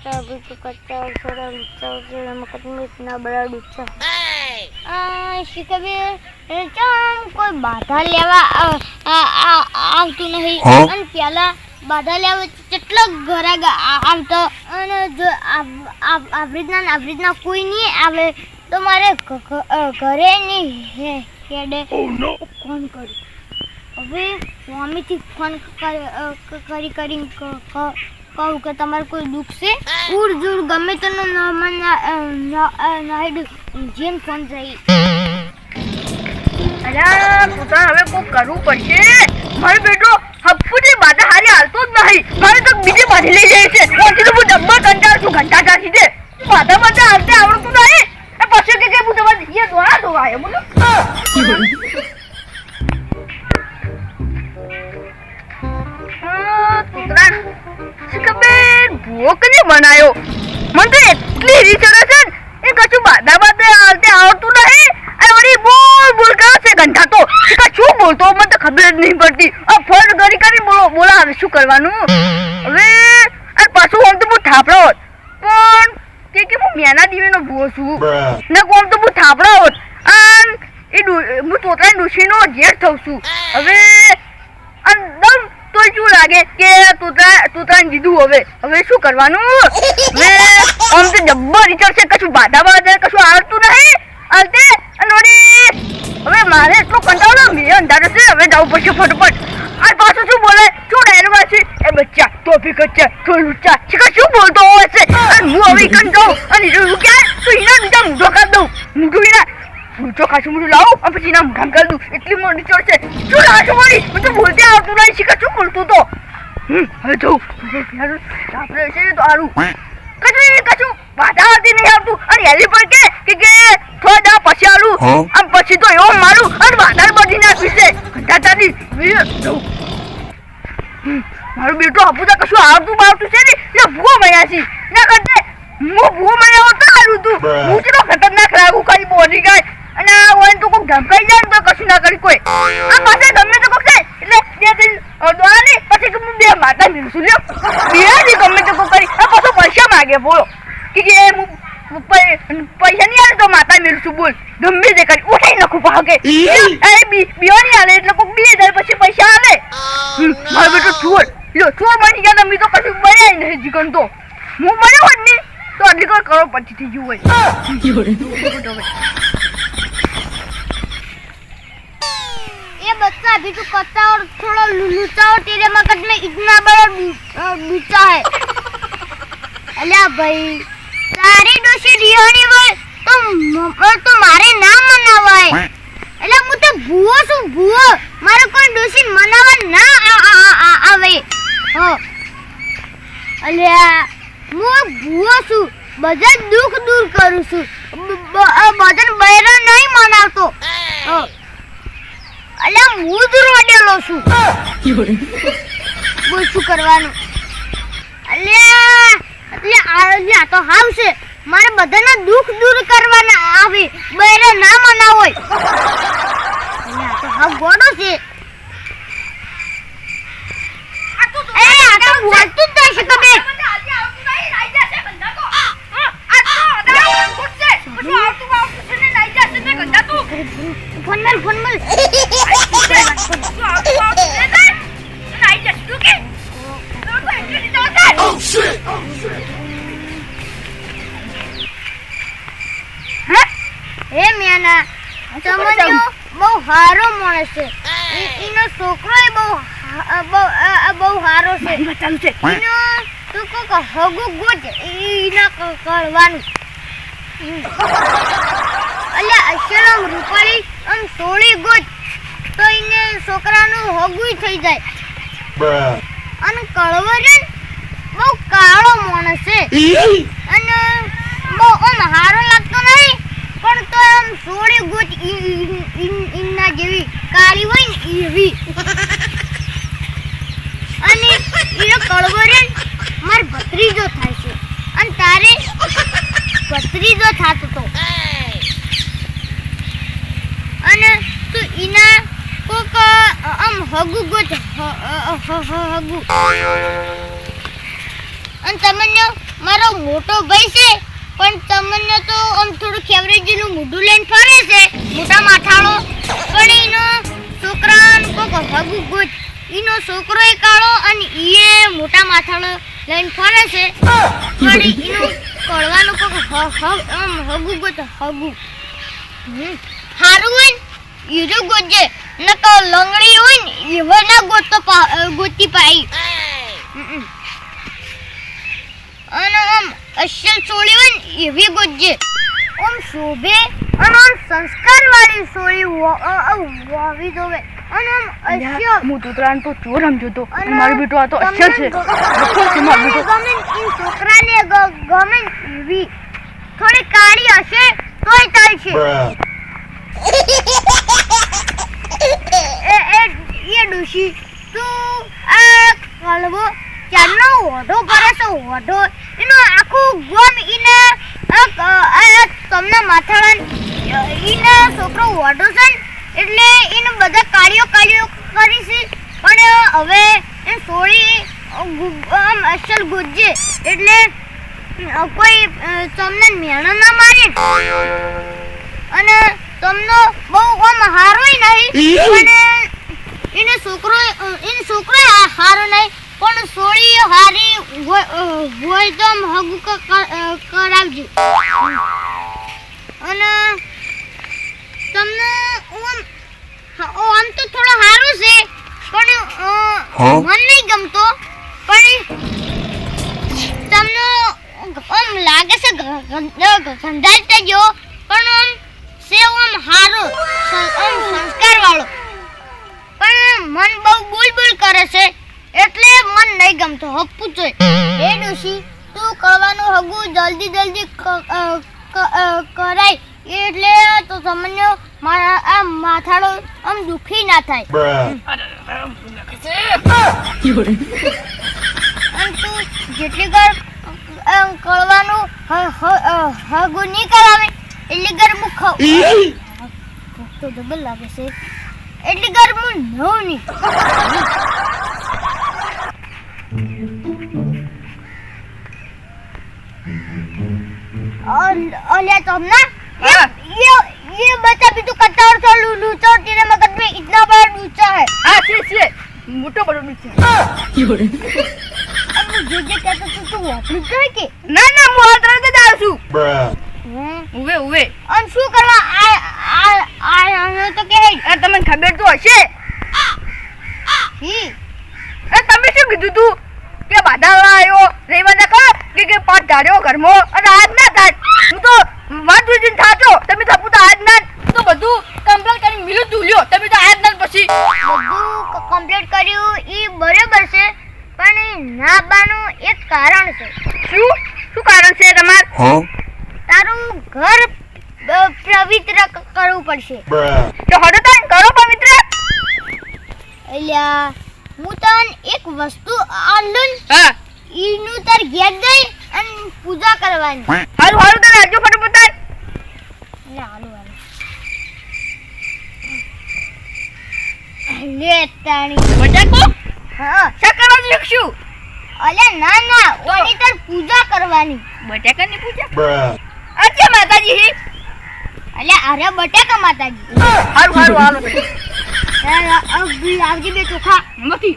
કચ્ચા બીજું કચ્ચા થોડા લુચ્ચા થોડા મકતની ઇતના બડા આ શીખબે ચમ કોઈ બાધા લેવા આવતું નહીં? અને પેલા બાધા લેવા કેટલો ઘરાગ આવતો અને જો આવ- રીતના આવી રીતના કોઈ નહીં આવે તો મારે ઘરે નહીં હે- હેડે ફોન કરું હવે મમ્મીથી ફોન કરી કરી કહું કે તમારે કોઈ દુઃખ છે? ઉડ જુડ ગમે તેનો નાઈડ જેમ જાય અલ્યા હવે કોઈ કરવું પડશે. મારો બેટો હપ્પુની બાધા હારી હાલતો જ નહીં. મારે તો બીજી બાંધી લઈ જાય છે. પછી તો હું ડબ્બા કંટાળ છું, ઘંટા કાઢી દે બાધા બાધા હાલતે આવડતું નહીં. પછી કે હું તમારે એ દોડા દોવાય બોલો. ખબર ને બનાયો. મને તો એટલી રીત ચડે છે ને, એ કશું બાધા બાધે આવતે આવડતું નહીં. આ વળી બોલ બોલ કરે છે ઘંટા તો. શું બોલતો મને તો ખબર જ નહીં પડતી. આ ફોન કરી કરી બોલો બોલા હવે શું કરવાનું? હવે અરે પાછું આમ તો બહુ થાપડો પણ કે કે હું મેના દીવીનો ભૂવો છું? ને કોમ તો બહુ થાપડો હોત. આમ એ હું તોતરાની ડોશીનો જેઠ થઉં છું. હવે તો શું લાગે કે તું દીધું હવે? હવે શું કરવાનું? આમ તો જબ્બર રીચર છે કશું બાધા બાધા કશું આવતું નહીં. અને હવે મારે એટલો કંટાળો મેં અંધારો છે હવે જવું પડશે ફટફટ. આ પાછું શું બોલે? શું ડાયલોગ છે? એ બચ્ચા ટોપી કચ્ચા તો લુચ્ચા શીખા શું બોલતો હોય છે? અને હું હવે કન અને હું ક્યાં તો એના બીજા મૂઢો કાઢ દઉં. મૂઢું એના ઊંચો ખાસું મોટું લાવું અને પછી નામ કરી દઉં. એટલી મોટી ચોર છે. શું લાશું મળી હું તો બોલતે આવતું નહીં. શીખા શું બોલતું તો? હવે જવું આપણે છે તો સારું કશું કશું. વાતા આવતી નહીં આવતું. અને એલી પણ કે કે થોડા પછી આલું. આમ પછી તો એવો મારું. અને બાધા બધી નાખી છે હમ, મારું બેટું આપું તો કશું આવતું બાવતું છે ને એટલે ભૂવો મયા છે. ના કરતે હું ભૂવો મયા હોત. આલું તું. હું કેટલો ખતરનાક લાગુ કઈ બોલી આ હોય તો કોઈક ધમકાઈ જાય ને તો કશું ના કરી કોઈ. આ પાસે ગમે તો કોક થાય એટલે બે દોડા નહીં પછી હું બે માતા મિલશું લ્યો. બે ને ગમે તો કોક કરી. પાછો પૈસા માગે બોલો. કે કે હું પૈસા નહીં આવે તો માતા મિલશું બોલ. ગમે તે કરી. ઉઠાઈ નાખું ભાગે. એ બી બીઓ નહીં આવે એટલે કોક બે જાય પછી પૈસા આવે. હમ, મારો બેટો ચોર લ્યો ચોર બની ગયા તમે તો કશું બન્યા નહીં જીગન તો. હું બન્યો હોત ને તો કોઈ કરોડ પછી થઈ ગયું હોય बच्चा अभी तो कच्चा और थोड़ा लुच्चा और तेरे मगज में इतना बड़ा डू- अ, डूचा है अल्या भाई તારી ડોશી રિહાણી હોય તો મ- તો મારે ના મનાવાય એટલે હું તો ભૂવો છું ભૂવો મારે કોઈ ડોશી મનાવવા ના આ- આ- આ- આવે હો અલ્યા હું ભૂવો છું બધા દુઃખ દૂર કરું છું બ- બ- આ બધાને બૈરા નહીં મનાવતો હો અલ્યા હું જ રોડેલો છું. બોલ શું કરવાનું? અલ્યા એટલે આ તો હાવ છે. મારે બધાના દુઃખ દૂર કરવાના આવે. બૈરા ના મના હોય અલ્યા આ તો હાવ ગોડો છે. એ આ તો જ નહીં શકે બે ફોન ફોન મલ હે? મેના તમને બહુ સારો માણસ છે. એનો ઈનો છોકરો એ બહુ બહુ સારો છે. ઈનો તું કોક હગુ ગોત ઈના કરવાનું. અલ્યા અસલમ રૂપાળી આમ સોળી ગોત તો એને છોકરાનું હગુય થઈ જાય. અને કળવરન બહુ કાળો માણસ છે. અને બહુ આમ હારો લાગતો નહીં પણ તો આમ સોળી ગોત ઈના જેવી કાળી હોય ને એવી. અને એ કળવરન માર ભત્રીજો થાય છે. અને તારે ભત્રીજો થાતો તો અને તું ઈના કોક આમ હગુ ગોત હગુ. અને તમને મારો મોટો ભાઈ છે, પણ તમને તો આમ થોડું ખેવરેજ જેનું મોઢું લઈને ફરે છે, મોટા માથાળો. પણ એનો છોકરાનો કોક હગુ ગોત. એનો છોકરો એ કાળો અને ઈએ મોટા માથાળો લઈને ફરે છે. પણ એનું કળવાનું કોક હગુ ગોત, હગુ. હમ. હારું હોય ને ઈરો ગોજે નકો લંગડી હોય ને એવા ના ગોતો ગોતી પાઈ. અને આમ અસલ ચોળી હોય ને એવી ગોજે. આમ શોભે અને આમ સંસ્કાર વાળી સોળી વાવી દોવે. અને આમ અસલ હું તૂતરાને તો ચોર સમજો તો. મારો બેટો આ તો તમને છે. ગ- છે મારો બેટો. ગમે એ છોકરાને ગમે એવી. થોડી કાળી હશે તોય ચાલશે. એ ડોશી, તું આ કલવો ચારનો ઓઢો કરે છે ઓઢો. એનો આખું ગોમ આ તમને માથાળા, ઈને છોકરો ઓઢો છે એટલે એને બધા કાર્યો કાર્યો કરી છે. પણ હવે એ સોળી અસલ ગુજે એટલે કોઈ તમને મેણો ના મારે. અને તમને બહુ ઓમ હારોય નહીં. અને એને છોકરો એને છોકરો હારો નહીં પણ સોળી હારી હોય તો હગુ કરાવજો. અને તમને ઓમ ઓ, આમ તો થોડો હારું છે પણ મન નહીં ગમતો. પણ તમને ઓમ લાગે છે ગંધાઈ ગયો પણ આમ છે આમ હારો સંસ્કાર વાળો પણ મન બહુ બોલ બોલ કરે છે, એટલે મન નહીં ગમતો હપ્પુ જોઈ હે ડોશી, તું કરવાનું હગું જલ્દી જલ્દી કરાય, એટલે તો તમને મારા આ માથાડો આમ દુખી ના થાય. અને તું જેટલી કરવાનું હગું નહીં કરાવે એટલી ઘર હું ખાઉં ભૂખ તો ડબલ લાગે છે એટલી ઘર હું નવ નહીં અલ- અલ્યા તમને हाँ। ये ये बच्चा भी तो कट्टा और लू लूचा और तेरे मगज में इतना बड़ा लूचा है હા છે છે મોટો બડો છે अब मुझे जे कहता तू तो वापस जाए के ના ના હું આ તરત જ આવું છું Bruh. ઉવે ઉવે. અને શું કરવા? આ આ આ તો કે આ તમને ખબર તો હશે. હી. એ તમે શું કીધું તું? કે બાધાવા આવ્યો રેવાના કહો કે કે પાટ ધાર્યો ઘરમાં? અને આજ ના થાય. હું તો વાત જોઈને થાતો તમે તો પૂતા આજ ના તો બધું કમ્પ્લીટ કરી મિલું તું તમે તો આજ ના પછી. બધું કમ્પ્લીટ કર્યું ઈ બરાબર છે પણ ઈ ના બાનું એક કારણ છે. શું? શું કારણ છે તમાર? Huh? તારું ઘર પવિત્ર કરવું પડશે. તો હડો તાન કરો પવિત્ર. અલ્યા હું તન એક વસ્તુ આલું હા. ઈનું તાર ઘેર જઈ અને પૂજા કરવાની. હારું હારું તને હજુ ફટાફટ તાન લે હાલો હાલો લે તાણી. બટાકો હા? શા કરવાનું શીખશું અલ્યા ના ના ઓની તાર પૂજા કરવાની. બટાકાની પૂજા. અચ્છા માતાજી. હી અલ્યા અરે બટાકા માતાજી. હારું હારું હાલો. લાવજે બે ચોખા. નથી.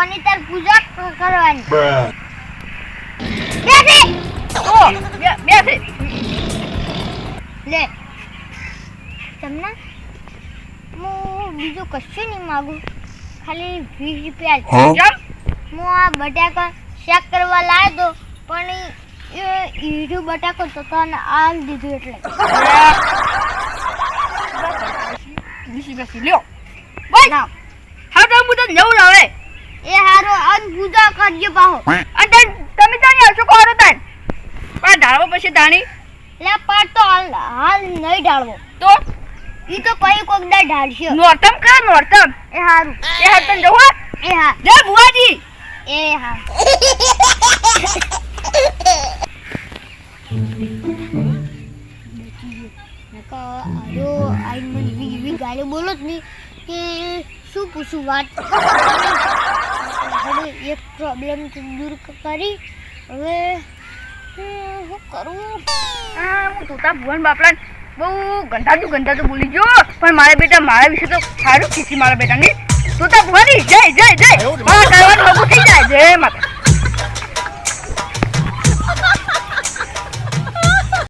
ઓની તાર પૂજા કરવાની. બીજું કશું નહીં માગું. ખાલી વીસ રૂપિયા જ. હું? આ બટાકા શેક કરવા લાવ્યો પણ એ ઈડું બટાકો તો તને આલ દીધું એટલે. બીસી બેસી લ્યો. બસ હા તો હું તને જવું લાવે એ હારો આજ પૂજા કરજો પાહો. અને તમે તાની હશો કોરો તાન પણ ધારવા પછી ધાણી? લે પાટ તો હાલ હાલ નહીં ઢાળવો તો? ઈ તો કઈ કોક દા ઢાળશે નોર્તમ કર નોર્તમ. એ હારું. એ હાર તને જવું? એ હા. જય બુવાજી એ હા. આયો આઈ મને એવી એવી બોલો જ નહીં કે શું પૂછું વાત? હવે એક પ્રોબ્લેમ દૂર કરી. હવે શું કરું? હા હું તોતા ભુવન બાપલા બહુ ગંધાતું ગંધાતું બોલી ગયો. પણ મારા બેટા મારા વિશે તો સારું ખીસી મારા બેટાની. તો ભુવાની? જય જય જય. મારા કરવાનું થઈ જાય. જય માતા